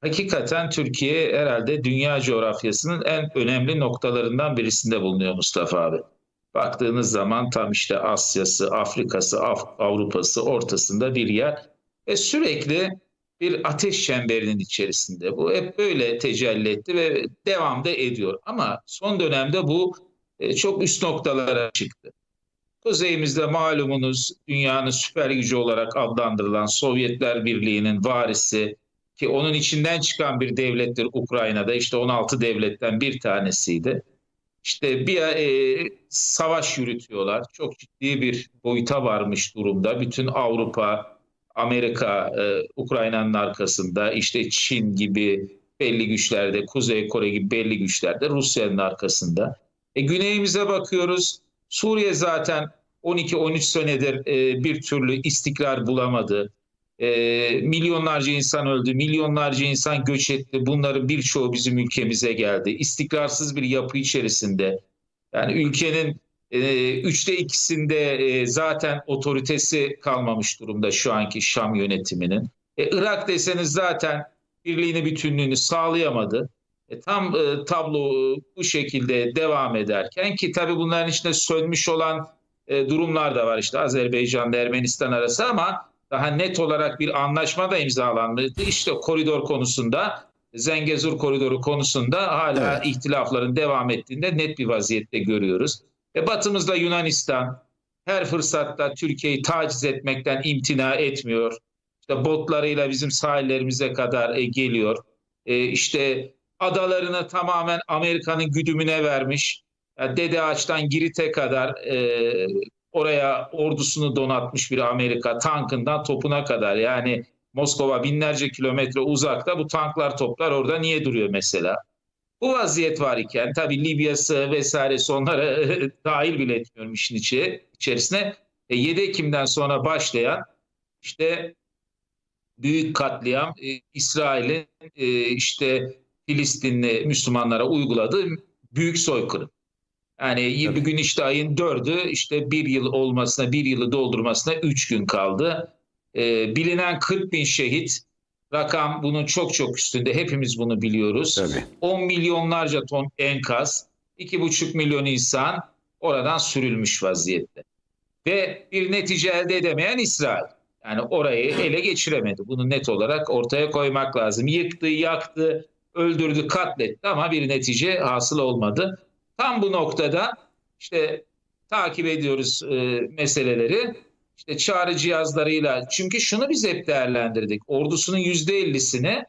Hakikaten Türkiye herhalde dünya coğrafyasının en önemli noktalarından birisinde bulunuyor Mustafa abi. Baktığınız zaman tam işte Asya'sı, Afrika'sı, Af- Avrupa'sı ortasında bir yer ve sürekli bir ateş çemberinin içerisinde. Bu hep böyle tecelli etti ve devam da ediyor. Ama son dönemde bu e, çok üst noktalara çıktı. Kuzeyimizde malumunuz dünyanın süper gücü olarak adlandırılan Sovyetler Birliği'nin varisi ki onun içinden çıkan bir devlettir Ukrayna'da işte 16 devletten bir tanesiydi. İşte bir e, savaş yürütüyorlar. Çok ciddi bir boyuta varmış durumda. Bütün Avrupa, Amerika, e, Ukrayna'nın arkasında. İşte Çin gibi belli güçlerde, Kuzey Kore gibi belli güçlerde Rusya'nın arkasında. E, güneyimize bakıyoruz. Suriye zaten 12-13 senedir e, bir türlü istikrar bulamadı. E, milyonlarca insan öldü, milyonlarca insan göç etti. Bunların birçoğu bizim ülkemize geldi. İstikrarsız bir yapı içerisinde. Yani ülkenin e, üçte ikisinde e, zaten otoritesi kalmamış durumda şu anki Şam yönetiminin. E, Irak deseniz zaten birliğini bütünlüğünü sağlayamadı. E, tam e, tablo bu şekilde devam ederken ki tabii bunların içinde sönmüş olan e, durumlar da var işte Azerbaycan ile Ermenistan arası ama daha net olarak bir anlaşma da imzalanmıştı. İşte koridor konusunda Zengezur koridoru konusunda hala Evet. ihtilafların devam ettiğinde net bir vaziyette görüyoruz. E, batımızda Yunanistan her fırsatta Türkiye'yi taciz etmekten imtina etmiyor. İşte botlarıyla bizim sahillerimize kadar e, geliyor. E, işte adalarını tamamen Amerika'nın güdümüne vermiş. Yani Dede Ağaç'tan Girit'e kadar e, oraya ordusunu donatmış bir Amerika tankından topuna kadar. Yani Moskova binlerce kilometre uzakta bu tanklar toplar orada niye duruyor mesela? Bu vaziyet var iken tabii Libya'sı vesairesi onlara dahil bile etmiyorum işin içi, içerisine. E, 7 Ekim'den sonra başlayan işte büyük katliam e, İsrail'in e, işte Filistinli Müslümanlara uyguladığı büyük soykırım. Yani Tabii. bugün işte ayın dördü işte bir yıl olmasına bir yılı doldurmasına üç gün kaldı. E, bilinen 40 bin şehit rakam bunun çok çok üstünde hepimiz bunu biliyoruz. Tabii. 10 milyonlarca ton enkaz, 2,5 milyon insan oradan sürülmüş vaziyette. Ve bir netice elde edemeyen İsrail. Yani orayı ele geçiremedi. Bunu net olarak ortaya koymak lazım. Yıktı, yaktı, öldürdü, katletti ama bir netice hasıl olmadı. Tam bu noktada işte takip ediyoruz e, meseleleri. İşte çağrı cihazlarıyla çünkü şunu biz hep değerlendirdik. Ordusunun yüzde ellisini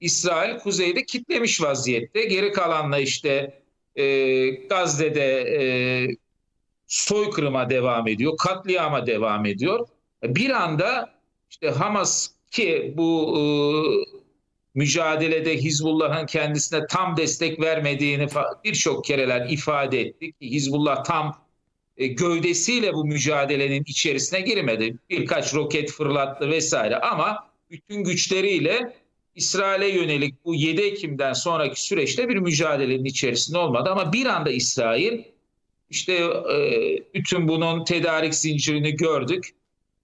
İsrail kuzeyde kitlemiş vaziyette. Geri kalanla işte e, Gazze'de e, soykırıma devam ediyor, katliama devam ediyor. Bir anda işte Hamas ki bu e, mücadelede Hizbullah'ın kendisine tam destek vermediğini birçok kereler ifade ettik. Hizbullah tam e, gövdesiyle bu mücadelenin içerisine girmedi. Birkaç roket fırlattı vesaire ama bütün güçleriyle İsrail'e yönelik bu 7 Ekim'den sonraki süreçte bir mücadelenin içerisinde olmadı. Ama bir anda İsrail işte e, bütün bunun tedarik zincirini gördük.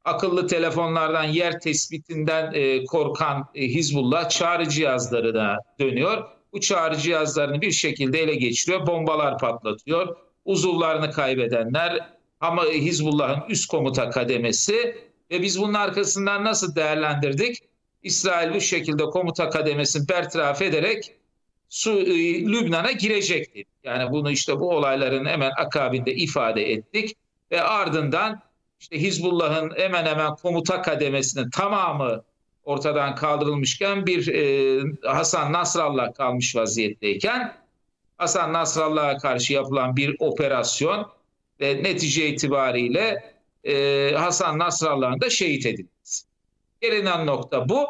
Akıllı telefonlardan yer tespitinden e, korkan e, Hizbullah çağrı cihazlarına dönüyor. Bu çağrı cihazlarını bir şekilde ele geçiriyor. Bombalar patlatıyor. Uzuvlarını kaybedenler ama Hizbullah'ın üst komuta kademesi ve biz bunun arkasından nasıl değerlendirdik? İsrail bu şekilde komuta kademesini bertaraf ederek Su, e, Lübnan'a girecekti. Yani bunu işte bu olayların hemen akabinde ifade ettik ve ardından işte Hizbullah'ın hemen hemen komuta kademesinin tamamı ortadan kaldırılmışken bir e, Hasan Nasrallah kalmış vaziyetteyken Hasan Nasrallah'a karşı yapılan bir operasyon ve netice itibariyle e, Hasan Nasrallah'ın da şehit edilmesi. Gelinen nokta bu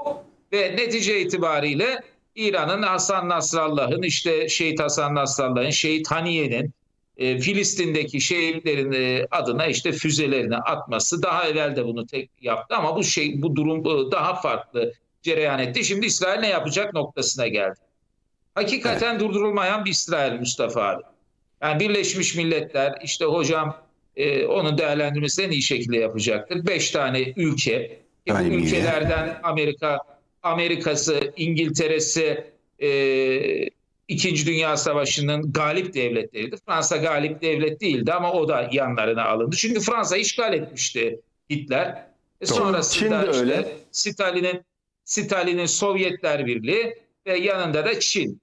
ve netice itibariyle İran'ın Hasan Nasrallah'ın işte Şehit Hasan Nasrallah'ın Şehit Haniye'nin e, Filistin'deki şehitlerin e, adına işte füzelerini atması daha evvel de bunu tek yaptı ama bu şey bu durum e, daha farklı cereyan etti. Şimdi İsrail ne yapacak noktasına geldi. Hakikaten durdurulmayan bir İsrail Mustafa abi. Yani Birleşmiş Milletler işte hocam e, onun değerlendirmesini en iyi şekilde yapacaktır. Beş tane ülke bu Yani ülkelerden Amerika Amerika'sı, İngiltere'si e, İkinci Dünya Savaşı'nın galip devletleriydi. Fransa galip devlet değildi ama o da yanlarına alındı. Çünkü Fransa işgal etmişti Hitler. E sonrasında Çin işte. Stalin'in Stalin'in Sovyetler Birliği ve yanında da Çin.